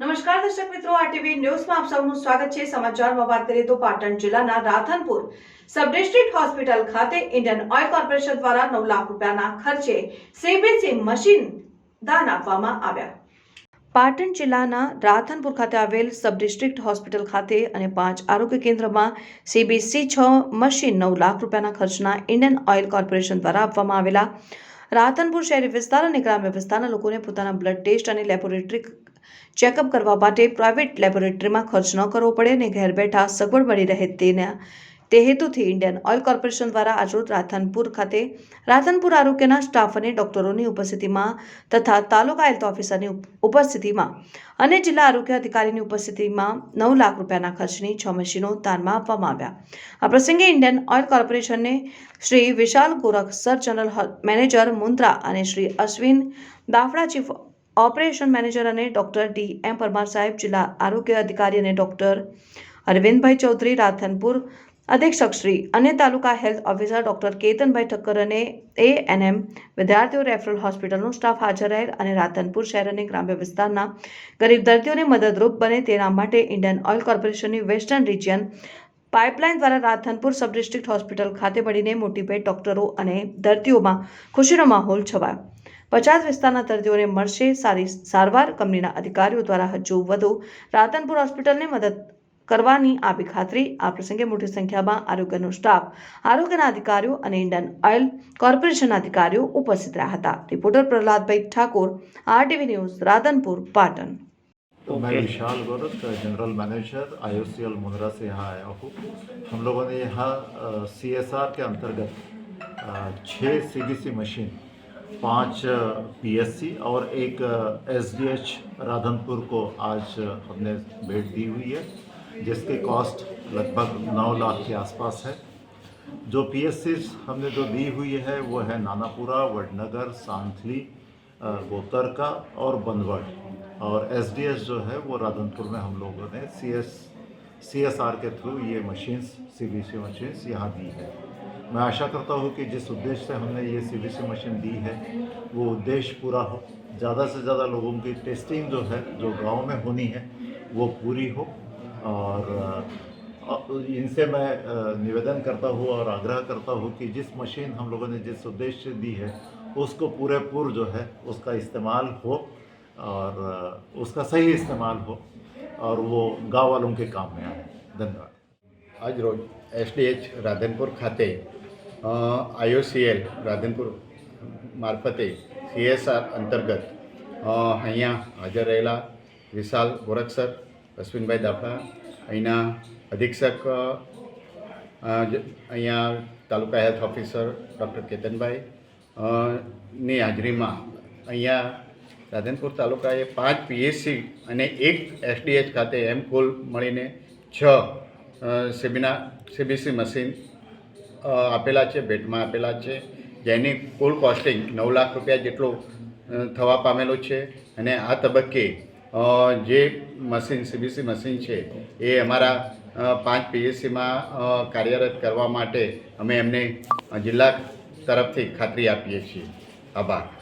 નમસ્કાર દર્શક મિત્રો આરટીવી ન્યૂઝમાં આપ સૌનું સ્વાગત છે. સમાચારમાં વાત કરીએ તો પાટણ જિલ્લાના રાધનપુર સબ ડિસ્ટ્રિક્ટ હોસ્પિટલ ખાતે ઇન્ડિયન ઓઇલ કોર્પોરેશન દ્વારા નવ લાખ રૂપિયાના ખર્ચે સીબીસી મશીન દાન આપવામાં આવ્યા. પાટણ જિલ્લાના રાધનપુર ખાતે આવેલ સબ ડિસ્ટ્રિક્ટ હોસ્પિટલ ખાતે અને પાંચ આરોગ્ય કેન્દ્રમાં સીબીસી છ મશીન નવ લાખ રૂપિયાના ખર્ચના ઇન્ડિયન ઓઇલ કોર્પોરેશન દ્વારા આપવામાં આવેલા. રાધનપુર શહેરી વિસ્તાર અને ગ્રામ્ય વિસ્તારના લોકોને પોતાના બ્લડ ટેસ્ટ અને લેબોરેટરી ચેકઅપ કરવા માટે પ્રાઇવેટ લેબોરેટરીમાં ખર્ચ ન કરવો પડે અને ઘેર બેઠા સગવડ મળી રહે તેના, તે હેતુથી ઇન્ડિયન ઓઇલ કોર્પોરેશન દ્વારા આજરોજ રાધનપુર ખાતે રાધનપુર આરોગ્યના સ્ટાફ અને ડોક્ટરોની ઉપસ્થિતિમાં તથા તાલુકા હેલ્થ ઓફિસરની ઉપસ્થિતિમાં અને જિલ્લા આરોગ્ય અધિકારીની ઉપસ્થિતિમાં નવ લાખ રૂપિયાના ખર્ચની છ મશીનો દાનમાં આપવામાં આવ્યા. આ પ્રસંગે ઇન્ડિયન ઓઇલ કોર્પોરેશનને Shri Vishal Gorakh, sir general manager Mundra અને Shri Ashwin Dafda chief operation manager અને ડોક્ટર ડી એમ પરમાર સાહેબ, જિલ્લા આરોગ્ય અધિકારી અને ડોક્ટર અરવિંદભાઈ ચૌધરી, રાધનપુર અધિક્ષકશ્રી અને તાલુકા હેલ્થ ઓફિસર ડોક્ટર કેતનભાઈ ઠક્કર અને એ એન એમ વિદ્યાર્થીઓ રેફરલ હોસ્પિટલનો સ્ટાફ હાજર રહેલ અને રાધનપુર શહેર અને ગ્રામ્ય વિસ્તારના ગરીબ દર્દીઓને મદદરૂપ બને તેના માટે ઇન્ડિયન ઓઇલ કોર્પોરેશનની વેસ્ટર્ન રિજિયન પાઇપલાઇન દ્વારા રાધનપુર સબ ડિસ્ટ્રિક્ટ હોસ્પિટલ ખાતે મળીને મોટી ભેટ ડોક્ટરો અને દર્દીઓમાં ખુશીનો માહોલ છવાયો. પચાસ વિસ્તારના દર્દીઓને મળશે સારી સારવાર કંપનીના અધિકારીઓ દ્વારા હજુ વધુ રાધનપુર હોસ્પિટલને મદદ કરવાની આપી ખાતરી આ પ્રસંગે મોટી સંખ્યામાં આરોગ્યનો સ્ટાફ આરોગ્યના અધિકારીઓ અને ઇન્ડિયન ઓઇલ કોર્પોરેશનના અધિકારીઓ ઉપસ્થિત રહ્યા હતા reporter Prahladbhai Thakor RTV news Radhanpur Patan तो मैं विशाल गौरव जनरल मैनेजर आई मुंद्रा से यहाँ आया हूँ हम लोगों ने यहाँ सी एस आर के अंतर्गत अ, छः सी बी सी मशीन पाँच पी एस सी और एक एस डी एच राधनपुर को आज हमने भेंट दी हुई है, जिसके कॉस्ट लगभग नौ लाख के आसपास है। जो पी एस सी हमने जो दी हुई है, वो है नानापुरा, वडनगर, सांथली गोतरका और बनवड़ और एस डी एस जो है, वो राधनपुर में हम लोगों ने C S C S R के थ्रू ये machines C B C machines यहाँ दी है। मैं आशा करता हूँ कि जिस उद्देश्य से हमने ये सी बी सी मशीन दी है, वो उद्देश्य पूरा हो। ज़्यादा से ज़्यादा लोगों की टेस्टिंग जो है, जो गाँव में होनी है, वो पूरी हो। और इनसे मैं निवेदन करता हूँ और आग्रह करता हूँ कि जिस मशीन हम लोगों ने जिस उद्देश्य दी है, उसको पूरे पूर जो है, उसका इस्तेमाल हो। और उसका सही इस्तेमाल हो। और वो गांव वालों के काम में आए धन्यवाद આજ રોજ એસડીએચ રાધનપુર ખાતે આઈઓસીએલ રાધનપુર મારફતે સીએસઆર અંતર્ગત અ, અહીંયા હાજર રહેલા વિશાલ ગોરખ સર અશ્વિનભાઈ દાફડા અહીંના અધિક્ષક અ, અ, જ- અહીંયા taluka health officer doctor Ketanbhai અ, ની હાજરીમાં અહીંયા રાધનપુર તાલુકાએ પાંચ પીએચસી અને એક એસડીએચ ખાતે એમ કુલ મળીને છ સેમિના સીબીસી મશીન આપેલા છે, ભેટમાં આપેલા છે, જેની કુલ કોસ્ટિંગ નવ લાખ રૂપિયા જેટલું થવા પામેલું છે અને આ તબક્કે જે મશીન સીબીસી મશીન છે, એ અમારા પાંચ પીએચસીમાં કાર્યરત કરવા માટે અમે એમને જિલ્લા તરફથી ખાતરી આપીએ છીએ. આભાર.